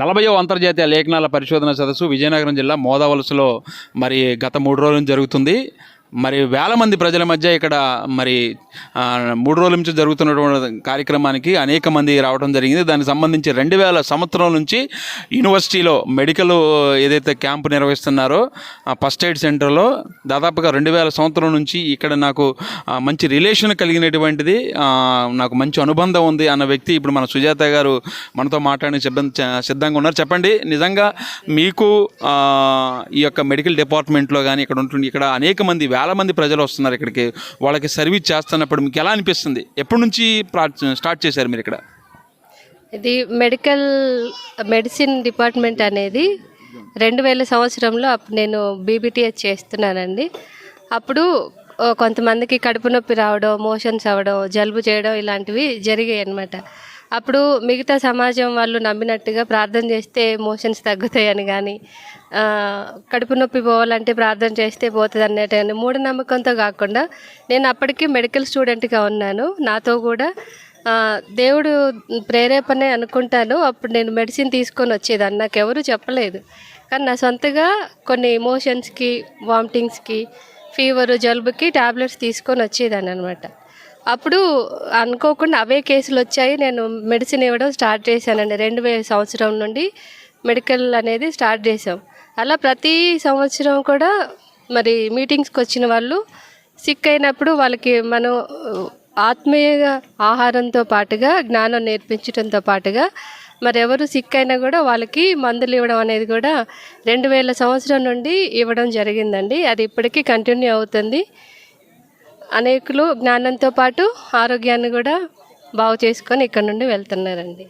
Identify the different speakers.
Speaker 1: నలభైవ అంతర్జాతీయ లేఖనాల పరిశోధన సదస్సు విజయనగరం జిల్లా మోదావలసలో మరి గత మూడు రోజులు జరుగుతుంది. మరి వేల మంది ప్రజల మధ్య ఇక్కడ మరి మూడు రోజుల నుంచి జరుగుతున్నటువంటి కార్యక్రమానికి అనేక మంది రావడం జరిగింది. దానికి సంబంధించి రెండు వేల సంవత్సరం నుంచి యూనివర్సిటీలో మెడికల్ ఏదైతే క్యాంప్ నిర్వహిస్తున్నారో ఆ ఫస్ట్ ఎయిడ్ సెంటర్లో దాదాపుగా రెండు వేల సంవత్సరం నుంచి ఇక్కడ నాకు మంచి రిలేషన్ కలిగినటువంటిది నాకు మంచి అనుబంధం ఉంది అన్న వ్యక్తి ఇప్పుడు మన సుజాత గారు మనతో మాట్లాడిన సిబ్బంది సిద్ధంగా ఉన్నారు. చెప్పండి నిజంగా మీకు ఈ యొక్క మెడికల్ డిపార్ట్మెంట్లో కానీ ఇక్కడ ఉంటుంది ఇక్కడ అనేక మంది వేల చాలామంది ప్రజలు వస్తున్నారు ఇక్కడికి. వాళ్ళకి సర్వీస్ చేస్తున్నప్పుడు మీకు ఎలా అనిపిస్తుంది? ఎప్పటి నుంచి స్టార్ట్ చేశారు మీరు ఇక్కడ?
Speaker 2: ఇది మెడికల్ మెడిసిన్ డిపార్ట్మెంట్ అనేది రెండు వేల సంవత్సరంలో అప్పుడు నేను బీబీటీఎస్ చేస్తున్నానండి. అప్పుడు కొంతమందికి కడుపు నొప్పి రావడం మోషన్స్ అవ్వడం జలుబు చేయడం ఇలాంటివి జరిగాయి అన్నమాట అప్పుడు మిగతా సమాజం వాళ్ళు నమ్మినట్టుగా ప్రార్థన చేస్తే మోషన్స్ తగ్గుతాయని కానీ కడుపు నొప్పి పోవాలంటే ప్రార్థన చేస్తే పోతుంది అన్నట్టు మూఢనమ్మకంతో కాకుండా నేను అప్పటికి మెడికల్ స్టూడెంట్గా ఉన్నాను. నాతో కూడా దేవుడు ప్రేరేపణే అనుకుంటాను. అప్పుడు నేను మెడిసిన్ తీసుకొని వచ్చేదాన్ని. నాకు ఎవరు చెప్పలేదు. కానీ నా సొంతగా కొన్ని ఎమోషన్స్కి వామిటింగ్స్కి ఫీవర్ జలుబుకి టాబ్లెట్స్ తీసుకొని వచ్చేదాన్ని అనమాట అప్పుడు అనుకోకుండా అవే కేసులు వచ్చాయి. నేను మెడిసిన్ ఇవ్వడం స్టార్ట్ చేశానండి. రెండు వేల సంవత్సరం నుండి మెడికల్ అనేది స్టార్ట్ చేసాం అలా ప్రతి సంవత్సరం కూడా మరి మీటింగ్స్కి వచ్చిన వాళ్ళు సిక్ అయినప్పుడు వాళ్ళకి మనం ఆత్మీయ ఆహారంతో పాటుగా జ్ఞానం నేర్పించడంతో పాటుగా మరి ఎవరు సిక్ అయినా కూడా వాళ్ళకి మందులు ఇవ్వడం అనేది కూడా రెండు వేల సంవత్సరం నుండి ఇవ్వడం జరిగిందండి. అది ఇప్పటికీ కంటిన్యూ అవుతుంది. అనేకులు జ్ఞానంతో పాటు ఆరోగ్యాన్ని కూడా బాగు చేసుకొని ఇక్కడ నుండి వెళ్తున్నారండి.